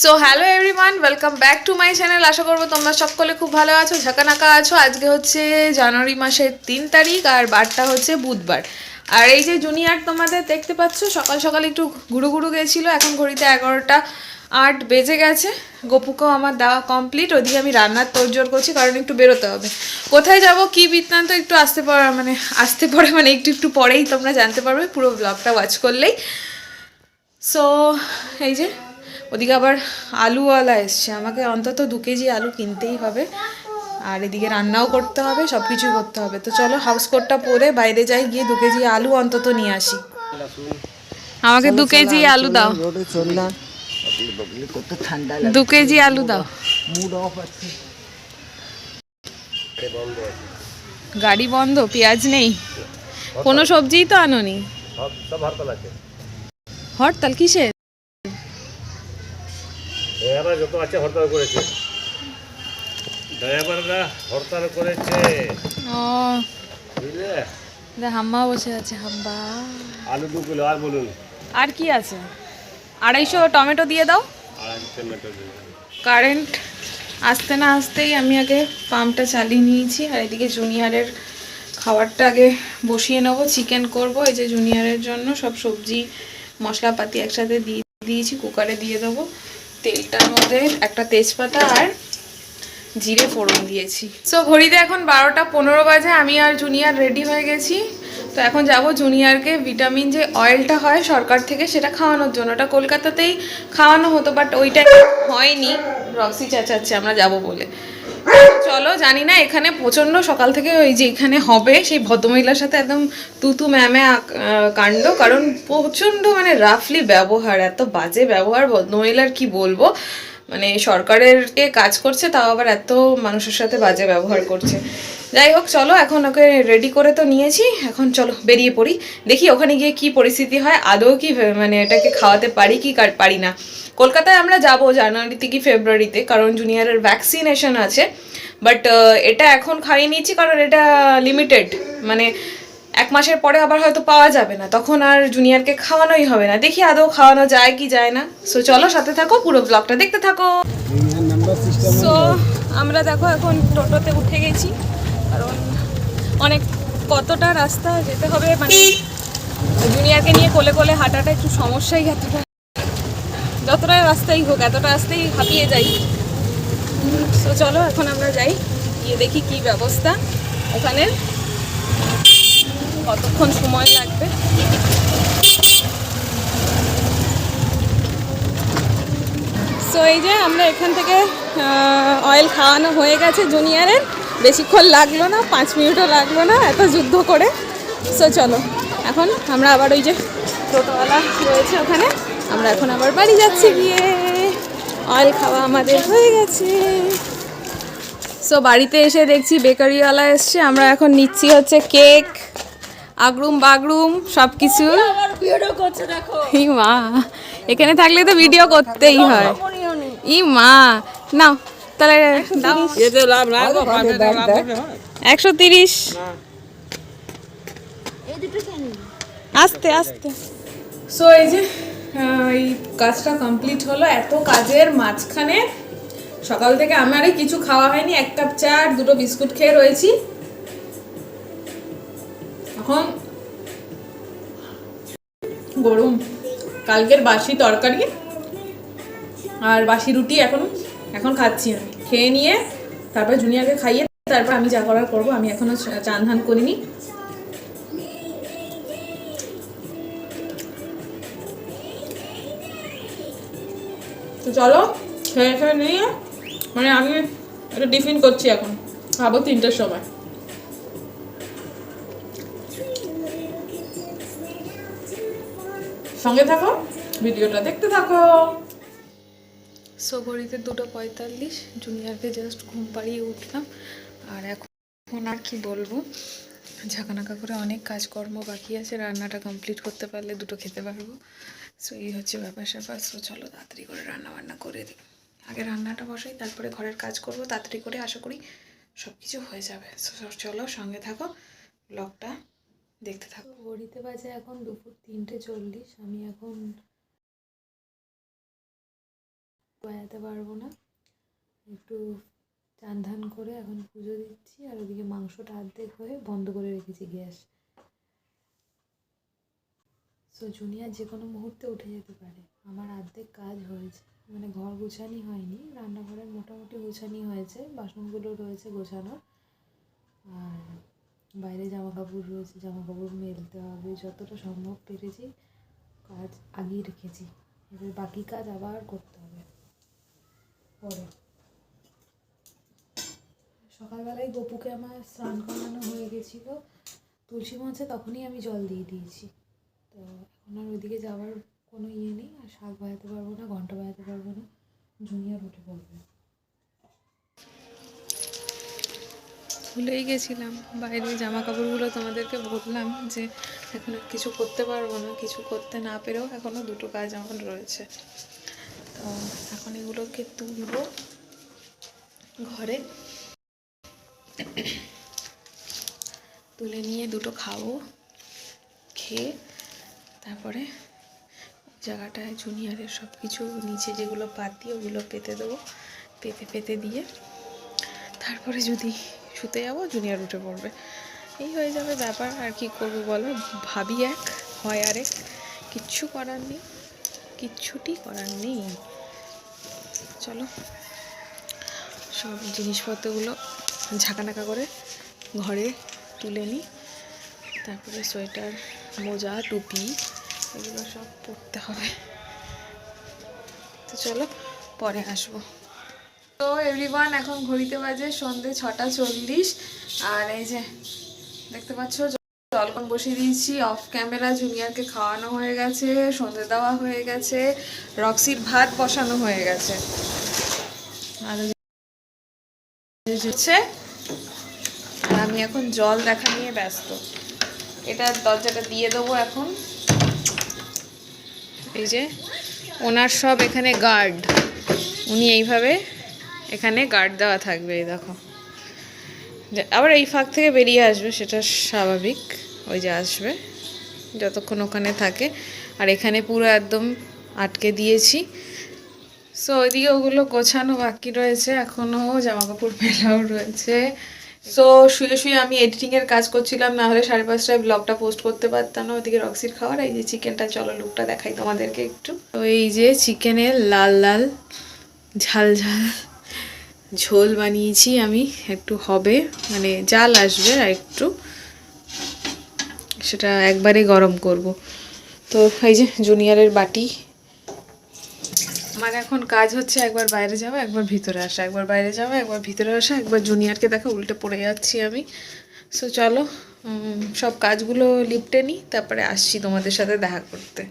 So hello everyone welcome back to my channel আশা করব তোমরা সকলে খুব ভালো আছো, ঝাঁকানাকা আছো। আজকে হচ্ছে জানুয়ারি মাসের তিন তারিখ আর বারটা হচ্ছে বুধবার। আর এই যে জুনিয়র তোমাদের দেখতে পাচ্ছ, সকাল সকাল একটু ঘুরু ঘুরু গেছিল। এখন ঘড়িতে এগারোটা আট বেজে গেছে। গপুকেও আমার দেওয়া কমপ্লিট ওদিকে আমি রান্নার তোড়জোড় করছি, কারণ একটু বেরোতে হবে। কোথায় যাব, কি বৃত্তান্ত, একটু আসতে পর মানে আসতে পরে মানে একটু একটু পরেই তোমরা জানতে পারবে। পুরো ব্লগটা ওয়াচ করলেই। সো এই যে ওদিকে আবার আলুওয়ালা এসছে। আমাকে অন্তত দু কেজি আলু কিনতেই হবে। আর এদিকে রান্নাও করতে হবে সব কিছু করতে হবে। তো চলো হাউস কোটটা পরে বাইরে যাই গিয়ে দু কেজি আলু অন্তত নিয়ে আসি। আমাকে দু কেজি আলু দাও। দু কেজি আলু দাও। গাড়ি বন্ধ পেঁয়াজ নেই। কোনো সবজিই তো আনোনি। হরতাল কিসের? ড্রাইভার যত আছে হরতাল করেছে। ড্রাইভাররা হরতাল করেছে। বুঝলে? হাম্মা বসে আছে হাম্বা আলু দু কিলো আর বলুন। আর কি আছে? আড়াইশো টমেটো দিয়ে দাও। কারেন্ট আসতে না আসতেই আমি আগে পাম্পটা চালিয়ে নিয়েছি আর এদিকে জুনিয়রের খাবারটা আগে বসিয়ে নেব চিকেন করব। এই যে জুনিয়রের জন্য সব সবজি মশলাপাতি একসাথে দিয়ে দিয়েছি কুকারে দিয়ে দেবো। তেলটার মধ্যে একটা তেজপাতা আর জিরে ফোড়ন দিয়েছি। সো ঘড়িতে এখন বারোটা পনেরো বাজে, আমি আর জুনিয়ার রেডি হয়ে গেছি। তো এখন যাব জুনিয়রকে ভিটামিন যে অয়েলটা হয় সরকার থেকে সেটা খাওয়ানোর জন্য। ওটা কলকাতাতেই খাওয়ানো হতো বাট ওইটা হয়নি। রক্সি চাচাচ্ছে, আমরা যাব বলে। চলো, জানি না, এখানে প্রচণ্ড সকাল থেকে ওই যে এখানে হবে, সেই ভদ্রমহিলার সাথে একদম তুতু ম্যামে কাণ্ড, কারণ প্রচণ্ড মানে রাফলি ব্যবহার, এত বাজে ব্যবহার, ভদ্রমহিলার কি বলব? মানে সরকারের কাজ করছে, তাও আবার এত মানুষের সাথে বাজে ব্যবহার করছে। যাই হোক চলো এখন ওকে রেডি করে তো নিয়েছি। এখন চলো বেরিয়ে পড়ি। দেখি ওখানে গিয়ে কি পরিস্থিতি হয়। আদৌ কি মানে এটাকে খাওয়াতে পারি কি পারি না। কলকাতায় আমরা যাব জানুয়ারিতে কি ফেব্রুয়ারিতে কারণ জুনিয়রের ভ্যাকসিনেশন আছে। বাট এটা এখন খাইয়ে নিয়েছি কারণ এটা লিমিটেড মানে এক মাসের পরে আবার হয়তো পাওয়া যাবে না। তখন আর জুনিয়রকে খাওয়ানোই হবে না। দেখি আদৌ খাওয়ানো যায় কি যায় না। সো চলো সাথে থাকো পুরো ব্লগটা দেখতে থাকো। সো আমরা দেখো এখন টোটোতে উঠে গেছি। কারণ অনেক কতটা রাস্তা যেতে হবে মানে জুনিয়রকে নিয়ে কোলে কোলে হাঁটাটা একটু সমস্যাই এতটা যতটা রাস্তাই হোক, এতটা রাস্তাই হাঁপিয়ে যাই। সো চলো, এখন আমরা যাই, গিয়ে দেখি কি ব্যবস্থা। ওখানে কতক্ষণ সময় লাগবে। সো এই যে আমরা এখান থেকে অয়েল খাওয়ানো হয়ে গেছে জুনিয়রের। বেশিক্ষণ লাগল না পাঁচ মিনিটও লাগল না এত যুদ্ধ করে। সো চলো এখন আমরা আবার ওই যে টোটোওয়ালা রয়েছে ওখানে আমরা এখন আবার বাড়ি যাচ্ছি গিয়ে। অয়েল খাওয়া আমাদের হয়ে গেছে। সো বাড়িতে এসে দেখছি বেকারিওয়ালা এসছে আমরা এখন নিচ্ছি হচ্ছে কেক আগরুম বাগরুম সব কিছু ই মা এখানে থাকলে তো ভিডিও করতেই হয়। ই মা নাও। তাহলে একশো তিরিশ। আস্তে আস্তে। সো এই যে এই কাজটা কমপ্লিট হলো এত কাজের মাঝখানে সকাল থেকে আমারই কিছু খাওয়া হয়নি এক কাপ চা আর দুটো বিস্কুট খেয়ে রয়েছি। এখন গরম কালকের বাসি তরকারি আর বাসি রুটি এখন। এখন খাচ্ছি আমি। খেয়ে নিয়ে তারপর জুনিয়রকে খাইয়ে তারপর আমি যা করার করব, আমি এখনও চা- চান ধান করিনি। তো চলো, খেয়ে খেয়ে নিয়ে মানে আমি একটা টিফিন করছি এখন। খাব তিনটের সময়। সঙ্গে থাকো, ভিডিওটা দেখতে থাকো। সো দুটো পঁয়তাল্লিশ। জুনিয়রকে জাস্ট ঘুম পাড়িয়ে উঠলাম। আর এখন আর কি বলব? ঝাঁকানাকা করে অনেক কাজকর্ম বাকি আছে। রান্নাটা কমপ্লিট করতে পারলে দুটো খেতে পারব। সো এই হচ্ছে ব্যাপার স্যাপার। সো চলো তাড়াতাড়ি করে রান্না বান্না করে দিই। আগে রান্নাটা বসাই, তারপরে ঘরের কাজ করব। তাড়াতাড়ি করে আশা করি সব কিছু হয়ে যাবে। সো চলো সঙ্গে থাকো। ব্লগটা দেখতে থাকো। ঘড়িতে বাজে এখন দুপুর তিনটে চল্লিশ। আমি এখন বাজাতে পারব না। একটু চান ধান করে এখন পুজো দিচ্ছি আর ওদিকে মাংসটা অর্ধেক হয়ে বন্ধ করে রেখেছি গ্যাস। সো জুনিয়ার যে কোনো মুহূর্তে উঠে যেতে পারে। আমার অর্ধেক কাজ হয়েছে। মানে ঘর গোছানি হয়নি, রান্নাঘরের মোটামুটি গোছানি হয়েছে, বাসনগুলো রয়েছে গোছানো আর বাইরে জামা কাপড় রয়েছে জামা কাপড় মেলতে হবে, যতটা সম্ভব পেরেছি কাজ আগিয়ে রেখেছি। এবার বাকি কাজ আবার করতে হবে। পরে। সকালবেলায় গপুকে আমার স্নান করানো হয়ে গেছিল। তুলসী মঞ্চে তখনই আমি জল দিয়ে দিয়েছি। তো এখন আর ওইদিকে যাওয়ার কোনো ইয়ে নেই, আর শাক বাজাতে পারব না, ঘণ্টা বাজাতে পারব না জুনিয়র উঠে পড়বে। ভুলেই গেছিলাম। বাইরে জামা কাপড়গুলো তোমাদেরকে বললাম যে এখন কিছু করতে পারব না, কিছু করতে না পেরেও এখনও দুটো কাজ আমার রয়েছে। এগুলোকে তুলবো ঘরে। তুলে নিয়ে দুটো খাব, খেয়ে তারপরে জায়গাটায় জুনিয়রের সব কিছু নিচে যেগুলো পাতি ওগুলো পেতে দেবো, পেতে পেতে দিয়ে তারপরে যদি শুতে যাব, জুনিয়র উঠে পড়বে। এই হয়ে যাবে ব্যাপার, আর কি করব বলো? ভাবি এক, হয় আরেক। কিচ্ছু করার নেই, কিচ্ছুটি করার নেই। চলো। সব জিনিসপত্রগুলো ঝাঁকানাকা করে ঘরে তুলে নিই। তারপরে সোয়েটার, মোজা, টুপি, এগুলো সব পরতে হবে। তো চলো, পরে আসব। তো এভরিওয়ান এখন ঘড়িতে বাজে সন্ধে ছটা চল্লিশ। আর এই যে, দেখতে পাচ্ছ জল কম বসিয়ে দিয়েছি অফ ক্যামেরা জুনিয়রকে খাওয়ানো হয়ে গেছে, সন্ধে দেওয়া হয়ে গেছে, রক্সির ভাত বসানো হয়ে গেছে। আর আমি এখন জল দেখা নিয়ে ব্যস্ত। এটা দরজাটা দিয়ে দেবো এখন। এই যে, ওনার সব এখানে গার্ড উনি এইভাবে এখানে গার্ড দেওয়া থাকবে, এই দেখো। আবার এই ফাঁক থেকে বেরিয়ে আসবে, সেটা স্বাভাবিক। ওই যে আসবে, যতক্ষণ ওখানে থাকে। আর এখানে পুরো একদম আটকে দিয়েছি। সো ওইদিকে ওগুলো গোছানো বাকি রয়েছে এখনও জামা কাপড় মেলাও রয়েছে। সো শুয়ে শুয়ে আমি এডিটিংয়ের কাজ করছিলাম, না হলে সাড়ে পাঁচটায় ব্লগটা পোস্ট করতে পারতাম না। ওইদিকে রক্সির খাওয়ার, এই যে চিকেনটা চলো লুকটা দেখাই তোমাদেরকে একটু। তো এই যে চিকেনের লাল লাল, ঝাল ঝাল ঝোল বানিয়েছি আমি, একটু হবে মানে জাল আসবে আর একটু। সেটা একবারে গরম করব। তো এই যে জুনিয়রের বাটি। আমার এখন কাজ হচ্ছে একবার বাইরে যাওয়া, একবার ভিতরে আসা। একবার বাইরে যাওয়া, একবার ভিতরে আসা, একবার জুনিয়রকে দেখো উল্টে পড়ে যাচ্ছি আমি। সো চলো সব কাজগুলো লিপটে নিই, তারপরে আসছি তোমাদের সাথে দেখা করতে।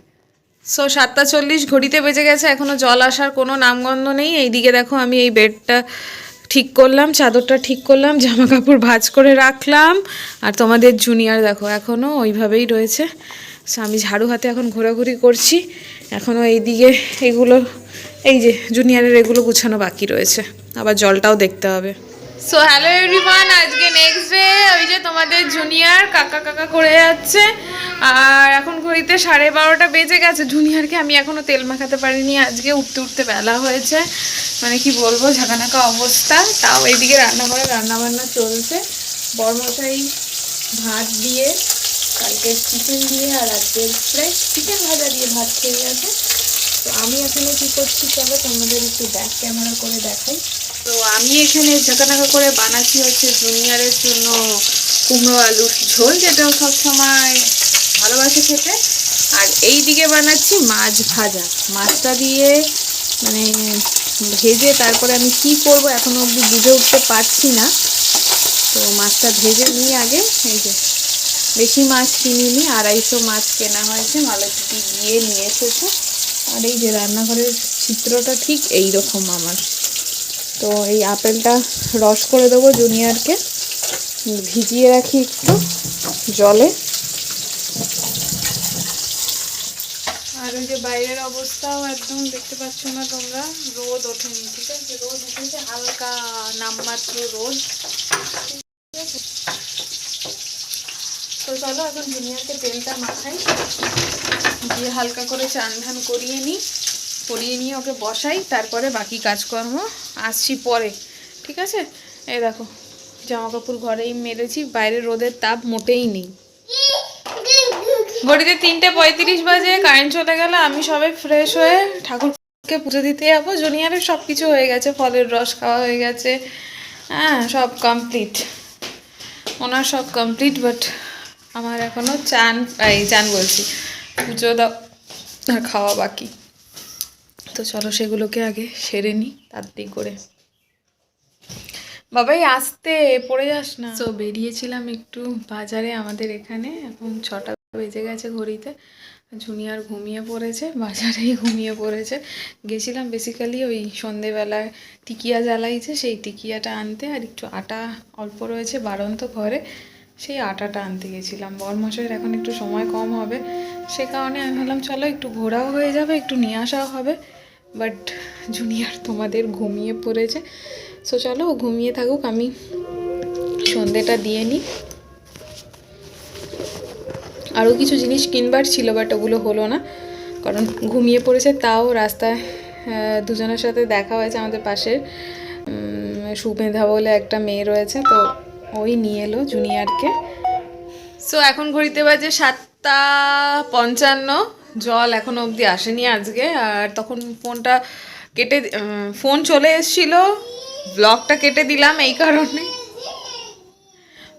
সো সাতটা চল্লিশ ঘড়িতে বেজে গেছে এখনও জল আসার কোনো নামগন্ধ নেই। এইদিকে দেখো আমি এই বেডটা ঠিক করলাম, চাদরটা ঠিক করলাম জামা কাপড় ভাজ করে রাখলাম। আর তোমাদের জুনিয়র দেখো এখনও ওইভাবেই রয়েছে। সো আমি ঝাড়ু হাতে এখন ঘোরাঘুরি করছি। এখনও এইদিকে এগুলো, এই যে জুনিয়রের এগুলো গুছানো বাকি রয়েছে। আবার জলটাও দেখতে হবে। সো হ্যালো এভরিওয়ান আজকে নেক্সট ডে ওই যে তোমাদের জুনিয়র কাকা কাকা করে যাচ্ছে। আর এখন ঘড়িতে সাড়ে বারোটা বেজে গেছে। জুনিয়রকে আমি এখনও তেল মাখাতে পারিনি, আজকে উঠতে উঠতে বেলা হয়েছে। মানে কি বলব, ঝাঁকানাকা অবস্থা। তাও এইদিকে রান্নাঘরে রান্নাবান্না চলছে। বরমশাই ভাত দিয়ে, কালকে চিকেন দিয়ে আর আজকে ফ্রেশ চিকেন ভাজা দিয়ে ভাত খেয়ে গেছে। তো আমি এখানে কি করছি চলো, তোমাদের একটু ব্যাক ক্যামেরা করে দেখাই। তো আমি এখানে ঝাঁকানাকা করে বানাচ্ছি হচ্ছে জুনিয়রের জন্য কুমড়ো আলুর ঝোল, যেটা ও সবসময় ভালোবাসে খেতে। আর এই দিকে বানাচ্ছি মাছ ভাজা। মাছটা দিয়ে মানে ভেজে তারপরে আমি কি করব এখনও অবধি বুঝে উঠতে পারছি না। তো মাছটা ভেজে নিই আগে, এই যে বেশি মাছ কিনিনি, আড়াইশো মাছ কেনা হয়েছে মালাচুটি দিয়ে নিয়ে এসেছে। আর এই যে রান্নাঘরের চিত্রটা ঠিক এই রকম আমার। তো এই আপেলটা রস করে দেবো জুনিয়রকে, ভিজিয়ে রাখি একটু জলে। আর ওই যে বাইরের অবস্থাও একদম দেখতে পাচ্ছ না তোমরা, রোদ ওঠেনি, ঠিক আছে? রোদ উঠেছে, হালকা নামমাত্র রোদ। তো চলো এখন জুনিয়রকে তেলটা মাখাই, দিয়ে হালকা করে চান ধান করিয়ে নিই তো পরিয়ে নিয়ে ওকে বসাই, তারপরে বাকি কাজকর্ম আসছি পরে, ঠিক আছে? এই দেখো জামা কাপড় ঘরেই মেরেছি, বাইরে রোদের তাপ মোটেই নেই। ঘড়িতে তিনটে পঁয়ত্রিশ বাজে কারেন্ট চলে গেল, আমি সবে ফ্রেশ হয়ে ঠাকুরকে পুজো দিতে যাব। জুনিয়রের সব কিছু হয়ে গেছে, ফলের রস খাওয়া হয়ে গেছে। হ্যাঁ সব কমপ্লিট ওনার সব কমপ্লিট বাট আমার এখনও চান, এই চান বলছি, পুজো দাও খাওয়া বাকি। তো চলো সেগুলোকে আগে সেরে নিই তাড়াতাড়ি করে। বাবাই, আসতে, পড়ে যাস না? তো বেরিয়েছিলাম একটু বাজারে আমাদের এখানে, এখন ছটা বেজে গেছে ঘড়িতে। জুনিয়র ঘুমিয়ে পড়েছে, বাজারেই ঘুমিয়ে পড়েছে। গেছিলাম বেসিক্যালি ওই সন্ধেবেলায় টিকিয়া জ্বালাইছে, সেই টিকিয়াটা আনতে আর একটু আটা অল্প রয়েছে বাড়ন্ত ঘরে, সেই আটাটা আনতে গেছিলাম। বরমশাইয়ের এখন একটু সময় কম হবে, সে কারণে আমি ভাবলাম, চলো একটু ঘোরাও হয়ে যাবে, একটু নিয়ে আসাও হবে। বাট জুনিয়র তোমাদের ঘুমিয়ে পড়েছে। সো চলো ও ঘুমিয়ে থাকুক, আমি সন্ধেটা দিয়ে নিই। আরও কিছু জিনিস কিনবার ছিল বাট ওগুলো হলো না। কারণ ঘুমিয়ে পড়েছে, তাও রাস্তায় দুজনের সাথে দেখা হয়েছে আমাদের পাশের। সুমেধা বলে একটা মেয়ে রয়েছে, তো ওই নিয়ে এলো জুনিয়রকে। সো এখন ঘড়িতে বাজে সাতটা পঞ্চান্ন। জল এখনও অবধি আসেনি আজকে, আর তখন ফোনটা কেটে ফোন চলে এসেছিল। ব্লগটা কেটে দিলাম এই কারণে।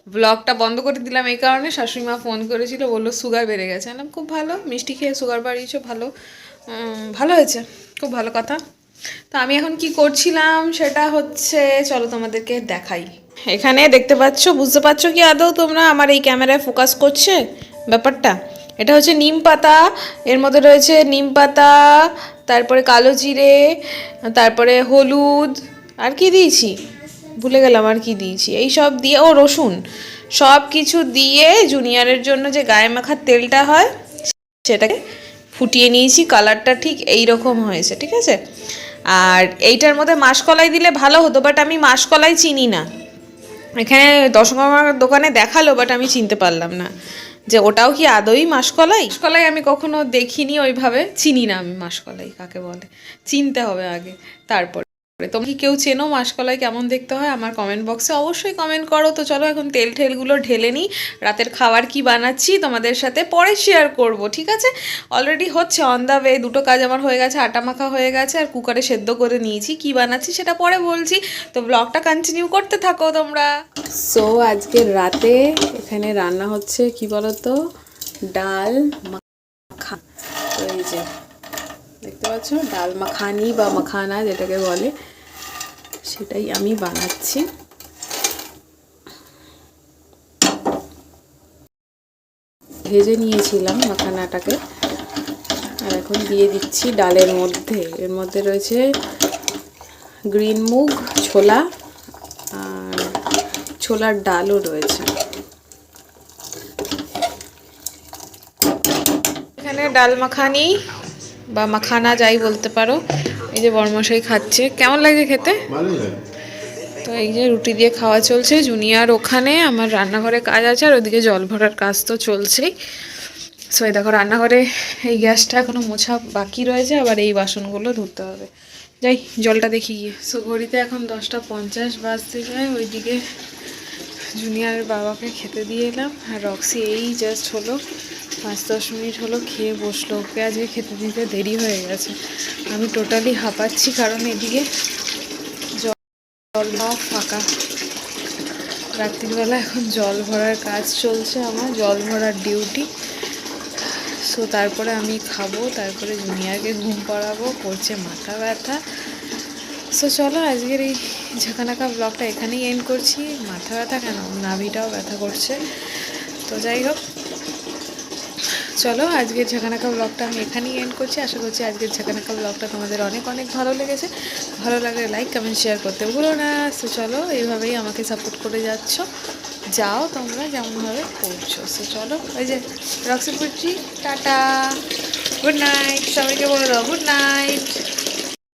ব্লগটা বন্ধ করে দিলাম এই কারণে শাশুড়ি মা ফোন করেছিল, বলল সুগার বেড়ে গেছে। আমি খুব ভালো, মিষ্টি খেয়ে সুগার বাড়িয়েছো, ভালো। ভালো হয়েছে, খুব ভালো কথা। তো আমি এখন কি করছিলাম সেটা হচ্ছে, চলো তোমাদেরকে দেখাই। এখানে দেখতে পাচ্ছ, বুঝতে পারছ কি আদৌ তোমরা আমার এই ক্যামেরায় ফোকাস করছে ব্যাপারটা? এটা হচ্ছে নিম পাতা, এর মধ্যে রয়েছে নিম পাতা, তারপরে কালো জিরে, তারপরে হলুদ, আর কি দিয়েছি? ভুলে গেলাম আর কি দিয়েছি। এই সব দিয়ে, ও রসুন, সব কিছু দিয়ে জুনিয়রের জন্য যে গায়ে মাখার তেলটা হয়, সেটাকে ফুটিয়ে নিয়েছি কালারটা ঠিক এই রকম হয়েছে, ঠিক আছে? আর এইটার মধ্যে মাসকলাই দিলে ভালো হতো বাট আমি মাসকলাই চিনি না। এখানে দশমার দোকানে দেখাল বাট আমি চিনতে পারলাম না। যে ওটাও কি আদৌ মাসকলাই? মাসকলাই আমি কখনো দেখিনি ওইভাবে। চিনি না আমি মাসকলাই, কাকে বলে? চিনতে হবে আগে, তারপর। তোমরা কি কেউ চেনো মাসকলাই কেমন দেখতে হয়? আমার কমেন্ট বক্সে অবশ্যই কমেন্ট করো। তো চলো এখন তেল ঠেলগুলো ঢেলে নিই। রাতের খাবার কি বানাচ্ছি তোমাদের সাথে পরে শেয়ার করব, ঠিক আছে? অলরেডি হচ্ছে অন দ্য ওয়ে দুটো কাজ আমার হয়ে গেছে, আটা মাখা হয়ে গেছে, আর কুকারে সেদ্ধ করে নিয়েছি। কি বানাচ্ছি সেটা পরে বলছি। তো ব্লগটা কন্টিনিউ করতে থাকো তোমরা। সো আজকে রাতে এখানে রান্না হচ্ছে, কি বলতো? ডাল মাখা। এই যে, দেখতে পাচ্ছ? ডাল মাখানি বা মাখানা যেটাকে বলে। সেটাই আমি বানাচ্ছি। ভেজে নিয়েছিলাম মাখানাটাকে। আর এখন দিয়ে দিচ্ছি ডালের মধ্যে। এর মধ্যে রয়েছে গ্রিন মুগ, ছোলা আর ছোলার ডালও রয়েছে। এখানে ডাল মাখানি বা মাখানা যাই বলতে পারো। এই যে বর্মশাই খাচ্ছে। কেমন লাগে খেতে? তো এই যে রুটি দিয়ে খাওয়া চলছে। জুনিয়ার ওখানে আমার রান্নাঘরে কাজ আছে আর ওদিকে জল ভরার কাজ তো চলছেই। সো এই দেখো রান্নাঘরে এই গ্যাসটা এখনও মোছা বাকি রয়েছে আবার এই বাসনগুলো ধুতে হবে। যাই জলটা দেখি গিয়ে। সো ঘড়িতে এখন দশটা পঞ্চাশ বাজতে যায়। ওইদিকে জুনিয়রের বাবাকে খেতে দিয়ে এলাম। আর রক্সি এই জাস্ট হলো। পাঁচ দশ মিনিট হলো খেয়ে বসল। ওকে আজকে খেতে দিতে দেরি হয়ে গেছে। আমি টোটালি হাঁপাচ্ছি কারণ এদিকে জল জলটাও ফাঁকা। রাত্রিবেলা এখন জল ভরার কাজ চলছে আমার, জল ভরার ডিউটি সো তারপরে আমি খাব, তারপরে জুনিয়রকে ঘুম পাড়াবো করছে মাথা ব্যথা। সো চলো আজকের এই ঝাঁকানাকা ব্লগটা এখানেই এন্ড করছি। মাথা ব্যথা কেন? নাভিটাও ব্যথা করছে। তো যাই হোক চলো, আজকের ঝাঁকানাকা ব্লগটা আমি এখানেই এন্ড করছি। আশা করছি আজকের ঝাঁকানাকা ব্লগটা তোমাদের অনেক অনেক ভালো লেগেছে। ভালো লাগলে লাইক কমেন্ট শেয়ার করতে ভুলো না। সো চলো, এইভাবেই আমাকে সাপোর্ট করে যাচ্ছ। যাও তোমরা যেমনভাবে করছ। সো চলো ওই যে Roxy Puchi tata. Good night সবাইকে বলে দাও গুড নাইট